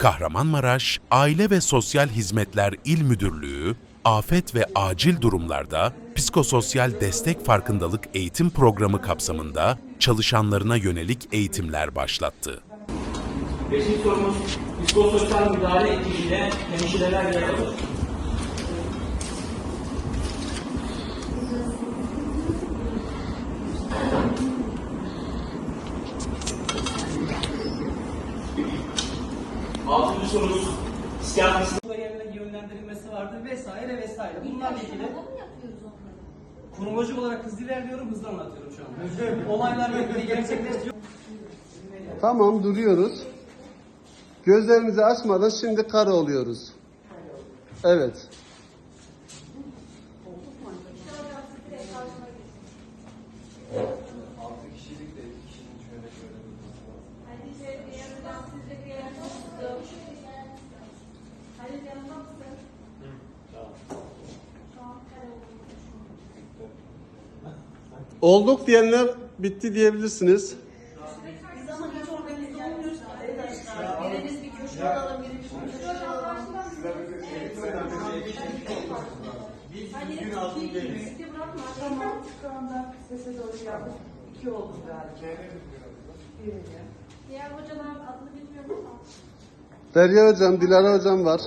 Kahramanmaraş Aile ve Sosyal Hizmetler İl Müdürlüğü, afet ve acil durumlarda psikososyal destek farkındalık eğitim programı kapsamında çalışanlarına yönelik eğitimler başlattı. Beşinci sorumuz psikososyal müdahale ekibiyle hemşireler yer alır. Altıncı sorumuz psikiyatrist yerine yönlendirilmesi vardır vesaire vesaire. Bunlarla ilgili kronolojik olarak hızlı ilerliyorum, hızlı anlatıyorum şu an. Olaylar böyle gerçekleşiyor. Tamam duruyoruz. Gözlerimizi açmadan şimdi kare oluyoruz. Evet. Halil yanında mısın? Şu an kare Olduk diyenler bitti diyebilirsiniz. Biz ama hiç organize olmuyoruz ki arkadaşlar. Biriniz bir köşe alalım, biriniz bir köşe alalım. Tamam. Şu anda sese doğru yaptık. İki oldu galiba. Diğer hocaların adını bilmiyorum ama Derya hocam, Dilara hocam var.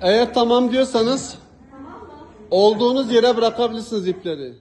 Eğer tamam diyorsanız olduğunuz yere bırakabilirsiniz ipleri.